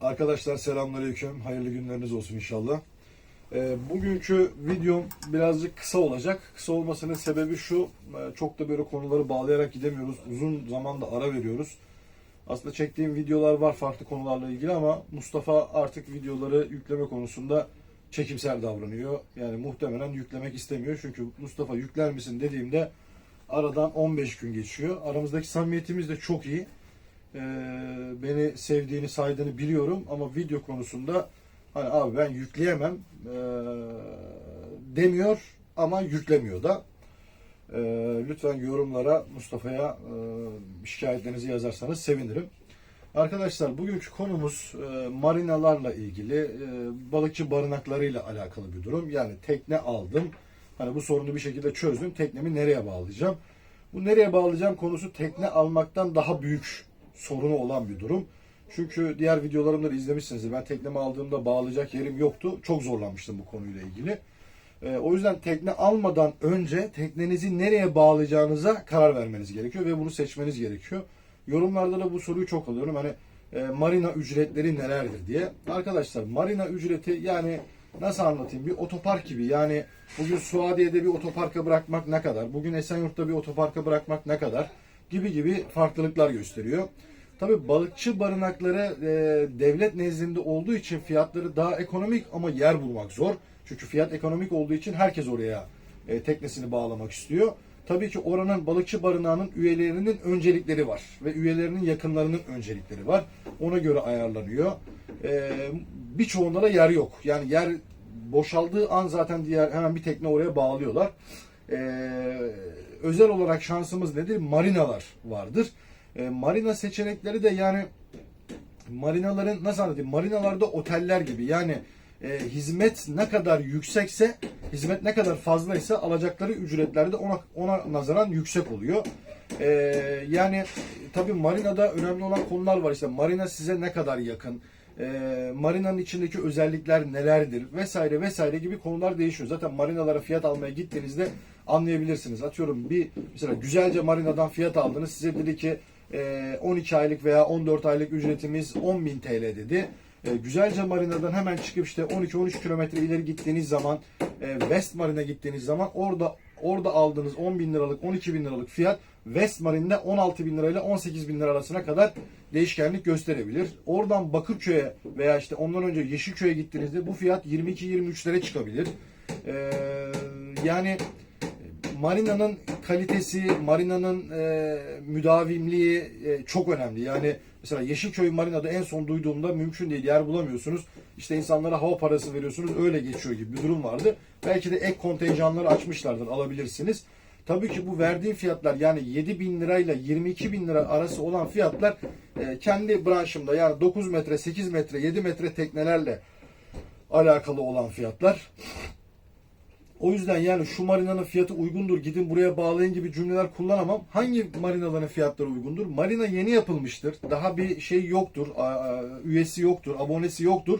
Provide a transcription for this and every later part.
Arkadaşlar selamünaleyküm. Hayırlı günleriniz olsun inşallah. Ee, bugünkü videom birazcık kısa olacak. Kısa olmasının sebebi şu. e, Çok da böyle konuları bağlayarak gidemiyoruz. Uzun zamanda ara veriyoruz. Aslında çektiğim videolar var farklı konularla ilgili ama Mustafa artık videoları yükleme konusunda çekimsel davranıyor. Yani muhtemelen yüklemek istemiyor. Çünkü Mustafa yükler misin dediğimde aradan 15 gün geçiyor. Aramızdaki samimiyetimiz de çok iyi. Ee, beni sevdiğini saydığını biliyorum ama video konusunda hani abi ben yükleyemem ee, demiyor ama yüklemiyor da. Ee, lütfen yorumlara Mustafa'ya e, şikayetlerinizi yazarsanız sevinirim. Arkadaşlar bugünkü konumuz e, marinalarla ilgili e, balıkçı barınaklarıyla alakalı bir durum. Yani tekne aldım. Hani bu sorunu bir şekilde çözdüm. Teknemi nereye bağlayacağım? Bu nereye bağlayacağım konusu tekne almaktan daha büyük sorunu olan bir durum. Çünkü diğer videolarımda da izlemişsinizdir. Ben teknemi aldığımda bağlayacak yerim yoktu. Çok zorlanmıştım bu konuyla ilgili. Ee, o yüzden tekne almadan önce teknenizi nereye bağlayacağınıza karar vermeniz gerekiyor ve bunu seçmeniz gerekiyor. Yorumlarda da bu soruyu çok alıyorum. Hani e, marina ücretleri nelerdir diye. Arkadaşlar marina ücreti yani nasıl anlatayım bir otopark gibi. Yani bugün Suadiye'de bir otoparka bırakmak ne kadar? Bugün Esenyurt'ta bir otoparka bırakmak ne kadar? Gibi gibi farklılıklar gösteriyor. Tabii balıkçı barınakları e, devlet nezdinde olduğu için fiyatları daha ekonomik ama yer bulmak zor. Çünkü fiyat ekonomik olduğu için herkes oraya e, teknesini bağlamak istiyor. Tabii ki oranın balıkçı barınağının üyelerinin öncelikleri var ve üyelerinin yakınlarının öncelikleri var. Ona göre ayarlanıyor. E, birçoğunda da yer yok. Yani yer boşaldığı an zaten diğer hemen bir tekne oraya bağlıyorlar. E, özel olarak şansımız nedir? Marinalar vardır. E, marina seçenekleri de yani marinaların nasıl anlatayım? Marinalarda oteller gibi. Yani e, hizmet ne kadar yüksekse, hizmet ne kadar fazlaysa alacakları ücretler de ona, ona nazaran yüksek oluyor. E, yani tabii marinada önemli olan konular var. İşte marina size ne kadar yakın, e, marinanın içindeki özellikler nelerdir vesaire vesaire gibi konular değişiyor. Zaten marinalara fiyat almaya gittiğinizde anlayabilirsiniz. Atıyorum bir mesela güzelce marinadan fiyat aldınız. Size dedi ki e, 12 aylık veya 14 aylık ücretimiz 10.000 TL dedi. E, Güzelce Marina'dan hemen çıkıp işte 12-13 kilometre ileri gittiğiniz zaman e, West Marina gittiğiniz zaman orada orada aldığınız 10 bin liralık 12 bin liralık fiyat West Marine'de 16 bin lirayla 18 bin lira arasına kadar değişkenlik gösterebilir. Oradan Bakırköy'e veya işte ondan önce Yeşilköy'e gittiğinizde bu fiyat 22-23'lere çıkabilir. E, yani marinanın kalitesi, marinanın e, müdavimliği e, çok önemli. Yani mesela Yeşilköy marinada en son duyduğumda mümkün değil. Yer bulamıyorsunuz. İşte insanlara hava parası veriyorsunuz. Öyle geçiyor gibi bir durum vardı. Belki de ek kontenjanlar açmışlardır. Alabilirsiniz. Tabii ki bu verdiğim fiyatlar yani 7 bin lirayla 22 bin lira arası olan fiyatlar e, kendi branşımda yani 9 metre, 8 metre, 7 metre teknelerle alakalı olan fiyatlar. O yüzden yani şu marinanın fiyatı uygundur gidin buraya bağlayın gibi cümleler kullanamam. Hangi marinaların fiyatları uygundur? Marina yeni yapılmıştır. Daha bir şey yoktur. Üyesi yoktur. Abonesi yoktur.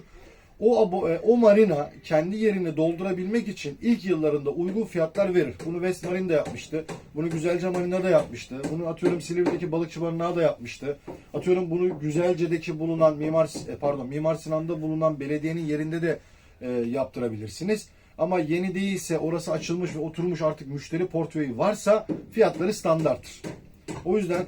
O, abo, e, o marina kendi yerini doldurabilmek için ilk yıllarında uygun fiyatlar verir. Bunu West Marine de yapmıştı. Bunu Güzelce Marina da yapmıştı. Bunu atıyorum Silivri'deki balıkçı barınağı da yapmıştı. Atıyorum bunu Güzelce'deki bulunan Mimar e, pardon Mimar Sinan'da bulunan belediyenin yerinde de e, yaptırabilirsiniz. Ama yeni değilse orası açılmış ve oturmuş artık müşteri portföyü varsa fiyatları standarttır. O yüzden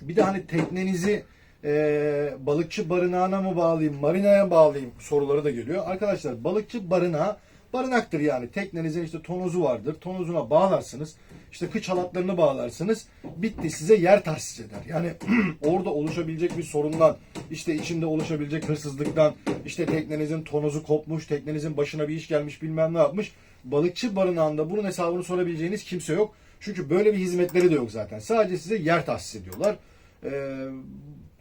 bir de hani teknenizi e, balıkçı barınağına mı bağlayayım, marinaya bağlayayım soruları da geliyor. Arkadaşlar balıkçı barınağı barınaktır yani. Teknenizin işte tonozu vardır. Tonozuna bağlarsınız. İşte kıç halatlarını bağlarsınız. Bitti size yer tahsis eder. Yani orada oluşabilecek bir sorundan, işte içinde oluşabilecek hırsızlıktan, işte teknenizin tonozu kopmuş, teknenizin başına bir iş gelmiş bilmem ne yapmış. Balıkçı barınağında bunun hesabını sorabileceğiniz kimse yok. Çünkü böyle bir hizmetleri de yok zaten. Sadece size yer tahsis ediyorlar. Ee,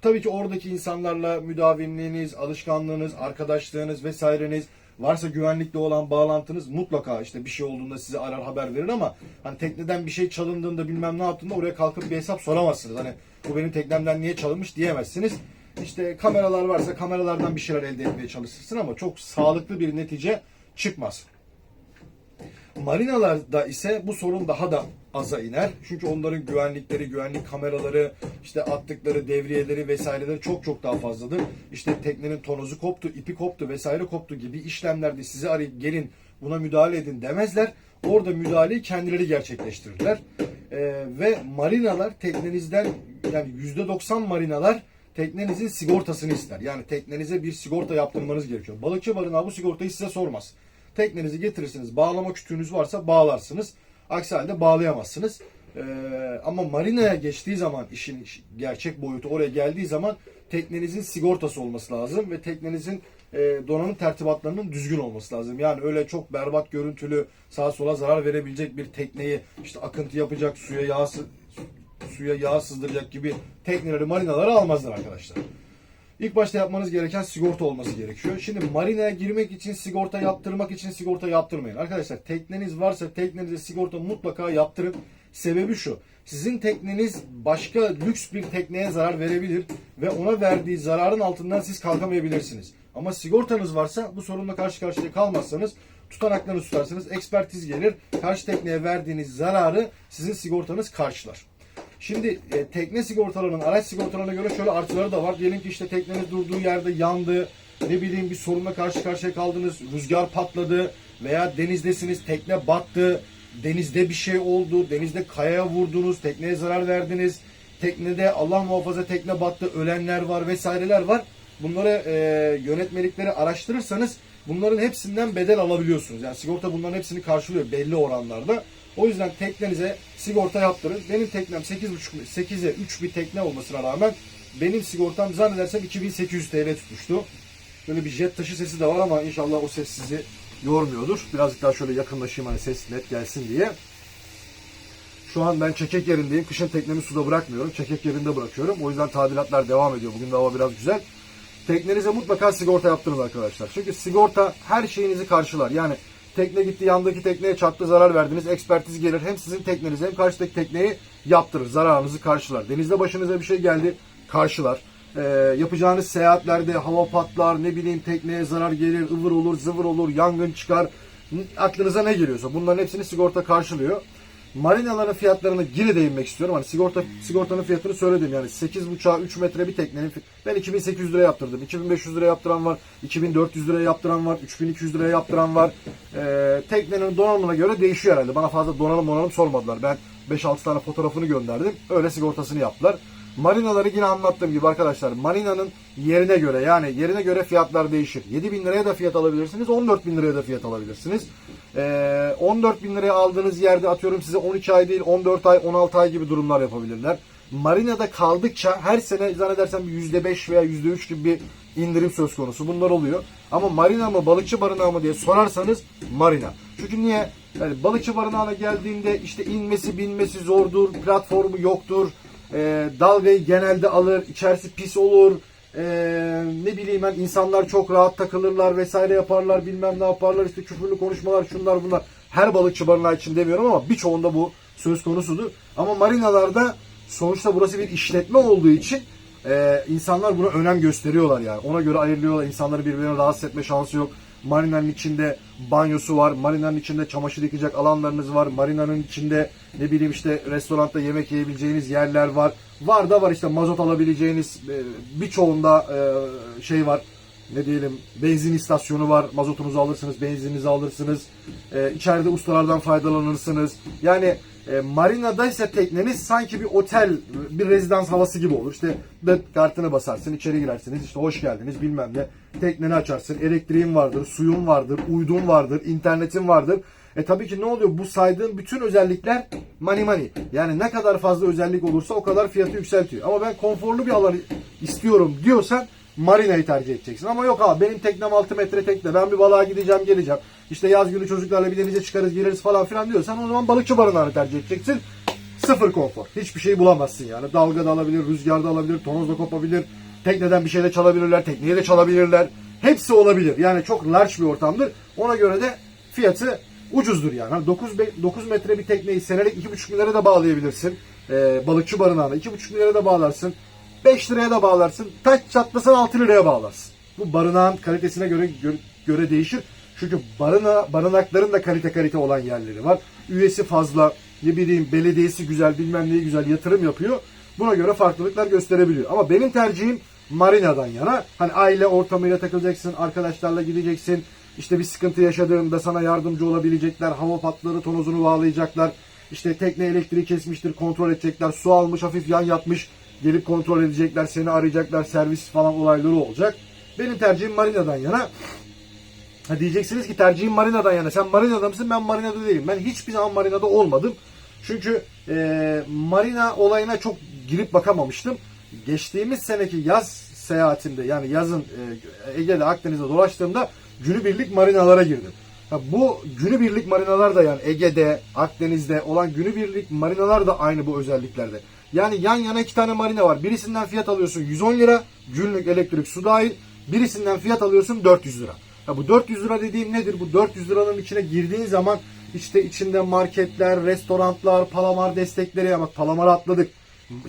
tabii ki oradaki insanlarla müdavimliğiniz, alışkanlığınız, arkadaşlığınız vesaireniz varsa güvenlikle olan bağlantınız mutlaka işte bir şey olduğunda size arar haber verir ama hani tekneden bir şey çalındığında bilmem ne yaptığında oraya kalkıp bir hesap soramazsınız. Hani bu benim teknemden niye çalınmış diyemezsiniz. İşte kameralar varsa kameralardan bir şeyler elde etmeye çalışırsın ama çok sağlıklı bir netice çıkmaz. Marinalarda ise bu sorun daha da aza iner. Çünkü onların güvenlikleri, güvenlik kameraları, işte attıkları devriyeleri vesaireleri çok çok daha fazladır. İşte teknenin tonozu koptu, ipi koptu vesaire koptu gibi işlemlerde sizi arayıp gelin buna müdahale edin demezler. Orada müdahaleyi kendileri gerçekleştirirler. Ee, ve marinalar teknenizden yani %90 marinalar teknenizin sigortasını ister. Yani teknenize bir sigorta yaptırmanız gerekiyor. Balıkçı barınağı bu sigortayı size sormaz. Teknenizi getirirsiniz. Bağlama kütüğünüz varsa bağlarsınız. Aksi halde bağlayamazsınız. Ee, ama marinaya geçtiği zaman işin gerçek boyutu oraya geldiği zaman teknenizin sigortası olması lazım ve teknenizin e, donanım tertibatlarının düzgün olması lazım. Yani öyle çok berbat görüntülü sağa sola zarar verebilecek bir tekneyi işte akıntı yapacak suya yağ suya yağ sızdıracak gibi tekneleri marinaları almazlar arkadaşlar. İlk başta yapmanız gereken sigorta olması gerekiyor. Şimdi marinaya girmek için sigorta yaptırmak için sigorta yaptırmayın. Arkadaşlar tekneniz varsa teknenize sigorta mutlaka yaptırın. Sebebi şu. Sizin tekneniz başka lüks bir tekneye zarar verebilir ve ona verdiği zararın altından siz kalkamayabilirsiniz. Ama sigortanız varsa bu sorunla karşı karşıya kalmazsanız tutanaklarını tutarsınız. Ekspertiz gelir. Karşı tekneye verdiğiniz zararı sizin sigortanız karşılar. Şimdi e, tekne sigortalarının araç sigortalarına göre şöyle artıları da var. Diyelim ki işte tekneniz durduğu yerde yandı, ne bileyim bir sorunla karşı karşıya kaldınız, rüzgar patladı veya denizdesiniz, tekne battı, denizde bir şey oldu, denizde kayaya vurdunuz, tekneye zarar verdiniz, teknede Allah muhafaza tekne battı, ölenler var vesaireler var. Bunları e, yönetmelikleri araştırırsanız bunların hepsinden bedel alabiliyorsunuz. Yani sigorta bunların hepsini karşılıyor belli oranlarda. O yüzden teknenize sigorta yaptırın. Benim teknem 8.5 8'e 3 bir tekne olmasına rağmen benim sigortam zannedersem 2800 TL tutmuştu. Böyle bir jet taşı sesi de var ama inşallah o ses sizi yormuyordur. Birazcık daha şöyle yakınlaşayım hani ses net gelsin diye. Şu an ben çekek yerindeyim. Kışın teknemi suda bırakmıyorum. Çekek yerinde bırakıyorum. O yüzden tadilatlar devam ediyor. Bugün de hava biraz güzel. Teknenize mutlaka sigorta yaptırın arkadaşlar. Çünkü sigorta her şeyinizi karşılar. Yani tekne gitti yandaki tekneye çarptı zarar verdiniz. Ekspertiz gelir hem sizin teknenize hem karşıdaki tekneyi yaptırır. Zararınızı karşılar. Denizde başınıza bir şey geldi karşılar. Ee, yapacağınız seyahatlerde hava patlar ne bileyim tekneye zarar gelir ıvır olur zıvır olur yangın çıkar. Aklınıza ne geliyorsa bunların hepsini sigorta karşılıyor. Marinaların fiyatlarına yine değinmek istiyorum. Hani sigorta sigortanın fiyatını söyledim yani 8.5'a 3 metre bir teknenin ben 2800 lira yaptırdım. 2500 lira yaptıran var. 2400 lira yaptıran var. 3200 lira yaptıran var. Ee, teknenin donanımına göre değişiyor herhalde. Bana fazla donanım donanım sormadılar. Ben 5-6 tane fotoğrafını gönderdim. Öyle sigortasını yaptılar. Marinaları yine anlattığım gibi arkadaşlar marinanın yerine göre yani yerine göre fiyatlar değişir. 7 bin liraya da fiyat alabilirsiniz 14 bin liraya da fiyat alabilirsiniz. Ee, 14 bin liraya aldığınız yerde atıyorum size 12 ay değil 14 ay 16 ay gibi durumlar yapabilirler. Marinada kaldıkça her sene zannedersem bir %5 veya %3 gibi bir indirim söz konusu. Bunlar oluyor. Ama marina mı balıkçı barınağı mı diye sorarsanız marina. Çünkü niye? Yani balıkçı barınağına geldiğinde işte inmesi binmesi zordur, platformu yoktur. Ee, dalgayı genelde alır, içerisi pis olur. Ee, ne bileyim ben insanlar çok rahat takılırlar vesaire yaparlar bilmem ne yaparlar işte küfürlü konuşmalar şunlar bunlar. Her balıkçı barınağı için demiyorum ama birçoğunda bu söz konusudur. Ama marinalarda sonuçta burası bir işletme olduğu için e, insanlar buna önem gösteriyorlar yani. Ona göre ayırıyorlar. İnsanları birbirine rahatsız etme şansı yok. Marinanın içinde banyosu var. Marinanın içinde çamaşır yıkayacak alanlarınız var. Marinanın içinde ne bileyim işte restoranda yemek yiyebileceğiniz yerler var. Var da var işte mazot alabileceğiniz e, birçoğunda e, şey var. Ne diyelim benzin istasyonu var. Mazotunuzu alırsınız, benzininizi alırsınız. E, içeride ustalardan faydalanırsınız. Yani e, marinada ise tekneniz sanki bir otel, bir rezidans havası gibi olur. İşte bet kartını basarsın, içeri girersiniz. İşte hoş geldiniz bilmem ne. Tekneni açarsın. Elektriğin vardır, suyun vardır, uydun vardır, internetin vardır. E tabii ki ne oluyor? Bu saydığım bütün özellikler money money. Yani ne kadar fazla özellik olursa o kadar fiyatı yükseltiyor. Ama ben konforlu bir alan istiyorum diyorsan marinayı tercih edeceksin. Ama yok abi benim teknem 6 metre tekne. Ben bir balığa gideceğim geleceğim. İşte yaz günü çocuklarla bir denize çıkarız geliriz falan filan diyorsan o zaman balıkçı barınağını tercih edeceksin. Sıfır konfor. Hiçbir şey bulamazsın yani. Dalga da alabilir, rüzgar da alabilir, tonoz da kopabilir. Tekneden bir şey de çalabilirler, tekneye de çalabilirler. Hepsi olabilir. Yani çok large bir ortamdır. Ona göre de fiyatı ucuzdur yani. Hani 9, be- 9 metre bir tekneyi senelik 2,5 bin liraya da bağlayabilirsin. Ee, balıkçı barınağına 2,5 bin liraya da bağlarsın. 5 liraya da bağlarsın. Taş çatlasan 6 liraya bağlarsın. Bu barınağın kalitesine göre göre, göre değişir. Çünkü barına, barınakların da kalite kalite olan yerleri var. Üyesi fazla, ne bileyim belediyesi güzel, bilmem neyi güzel yatırım yapıyor. Buna göre farklılıklar gösterebiliyor. Ama benim tercihim marinadan yana. Hani aile ortamıyla takılacaksın, arkadaşlarla gideceksin. İşte bir sıkıntı yaşadığında sana yardımcı olabilecekler. Hava patları tonozunu bağlayacaklar. İşte tekne elektriği kesmiştir, kontrol edecekler. Su almış, hafif yan yatmış. Gelip kontrol edecekler, seni arayacaklar. Servis falan olayları olacak. Benim tercihim marinadan yana. Ha diyeceksiniz ki tercihim marinadan yana. Sen marinada mısın? Ben marinada değilim. Ben hiçbir zaman marinada olmadım. Çünkü e, marina olayına çok girip bakamamıştım. Geçtiğimiz seneki yaz seyahatimde yani yazın e, Ege'de Akdeniz'de dolaştığımda günübirlik marinalara girdim. Ha, bu günübirlik marinalar da yani Ege'de, Akdeniz'de olan günübirlik marinalar da aynı bu özelliklerde. Yani yan yana iki tane marina var. Birisinden fiyat alıyorsun 110 lira, günlük elektrik su dahil. Birisinden fiyat alıyorsun 400 lira. Ya bu 400 lira dediğim nedir? Bu 400 liranın içine girdiğin zaman işte içinde marketler, restoranlar, palamar destekleri ya bak palamara atladık.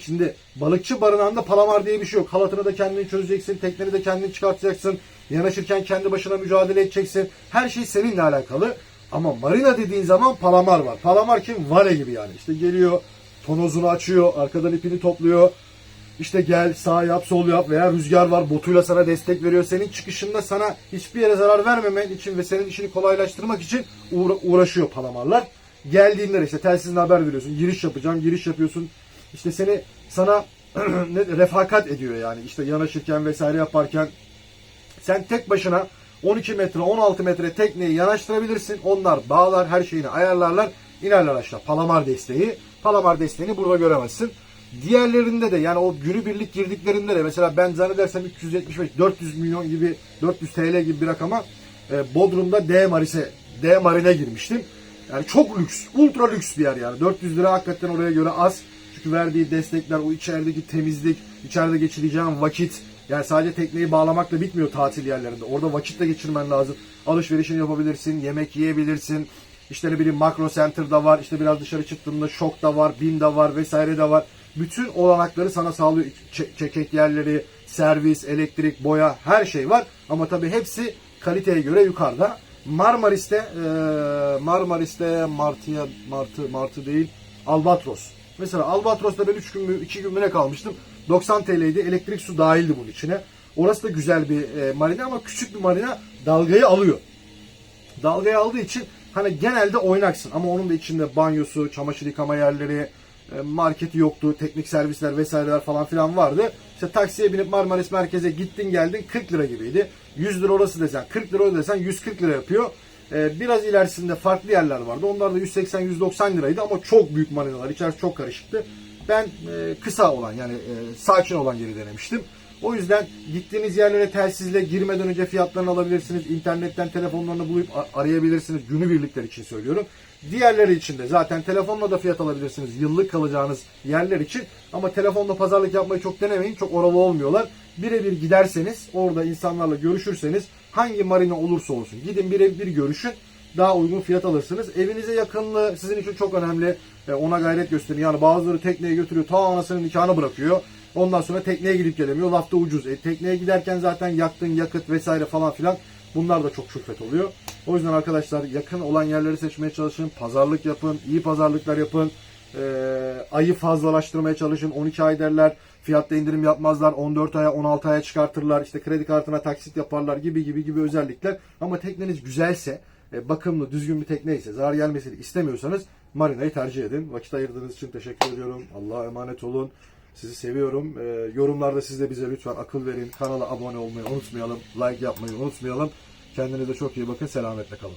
Şimdi balıkçı barınağında palamar diye bir şey yok. Halatını da kendin çözeceksin, tekneni de kendin çıkartacaksın. Yanaşırken kendi başına mücadele edeceksin. Her şey seninle alakalı. Ama marina dediğin zaman palamar var. Palamar kim? Vale gibi yani. İşte geliyor, tonozunu açıyor, arkadan ipini topluyor. İşte gel sağ yap sol yap veya rüzgar var botuyla sana destek veriyor. Senin çıkışında sana hiçbir yere zarar vermemen için ve senin işini kolaylaştırmak için uğra- uğraşıyor palamarlar. Geldiğinde de işte telsizle haber veriyorsun. Giriş yapacağım, giriş yapıyorsun. İşte seni sana refakat ediyor yani. İşte yanaşırken vesaire yaparken sen tek başına 12 metre 16 metre tekneyi yanaştırabilirsin. Onlar bağlar her şeyini ayarlarlar. inerler aşağı. Palamar desteği. Palamar desteğini burada göremezsin. Diğerlerinde de yani o günübirlik girdiklerinde de mesela ben zannedersem 375 400 milyon gibi 400 TL gibi bir rakama e, Bodrum'da D Maris'e D Marine girmiştim. Yani çok lüks, ultra lüks bir yer yani. 400 lira hakikaten oraya göre az. Çünkü verdiği destekler, o içerideki temizlik, içeride geçireceğin vakit. Yani sadece tekneyi bağlamakla bitmiyor tatil yerlerinde. Orada vakit de geçirmen lazım. Alışverişini yapabilirsin, yemek yiyebilirsin. İşte ne bileyim Makro Center'da var, işte biraz dışarı çıktığında Şok da var, Bin de var vesaire de var. Bütün olanakları sana sağlıyor. Çekek yerleri, servis, elektrik, boya her şey var. Ama tabii hepsi kaliteye göre yukarıda. Marmaris'te Marmaris'te Martı'ya Martı Martı değil Albatros. Mesela Albatros'ta ben 3 gün mü 2 gün mü ne kalmıştım? 90 TL'ydi. Elektrik su dahildi bunun içine. Orası da güzel bir marina ama küçük bir marina dalgayı alıyor. Dalgayı aldığı için hani genelde oynaksın ama onun da içinde banyosu, çamaşır yıkama yerleri, marketi yoktu, teknik servisler vesaireler falan filan vardı. İşte taksiye binip Marmaris merkeze gittin geldin 40 lira gibiydi. 100 lira orası desen 40 lira o desen 140 lira yapıyor. E, biraz ilerisinde farklı yerler vardı. Onlar da 180-190 liraydı ama çok büyük marinalar. İçerisi çok karışıktı. Ben e, kısa olan yani e, sakin olan yeri denemiştim. O yüzden gittiğiniz yerlere telsizle girmeden önce fiyatlarını alabilirsiniz. İnternetten telefonlarını bulup arayabilirsiniz. Günübirlikler için söylüyorum. Diğerleri için de zaten telefonla da fiyat alabilirsiniz. Yıllık kalacağınız yerler için. Ama telefonla pazarlık yapmayı çok denemeyin. Çok oralı olmuyorlar. Birebir giderseniz, orada insanlarla görüşürseniz hangi marina olursa olsun gidin birebir görüşün daha uygun fiyat alırsınız. Evinize yakınlığı sizin için çok önemli. E, ona gayret gösterin. Yani bazıları tekneye götürüyor. Ta anasının nikahını bırakıyor. Ondan sonra tekneye gidip gelemiyor. Lafta ucuz. E, tekneye giderken zaten yaktığın yakıt vesaire falan filan bunlar da çok külfet oluyor. O yüzden arkadaşlar yakın olan yerleri seçmeye çalışın. Pazarlık yapın. iyi pazarlıklar yapın. E, ayı fazlalaştırmaya çalışın. 12 ay derler. Fiyatta indirim yapmazlar. 14 aya 16 aya çıkartırlar. İşte kredi kartına taksit yaparlar gibi gibi gibi özellikler. Ama tekneniz güzelse e, bakımlı, düzgün bir tekne ise, zarar gelmesini istemiyorsanız marinayı tercih edin. Vakit ayırdığınız için teşekkür ediyorum. Allah'a emanet olun. Sizi seviyorum. E, yorumlarda siz de bize lütfen akıl verin. Kanala abone olmayı unutmayalım. Like yapmayı unutmayalım. Kendinize çok iyi bakın. Selametle kalın.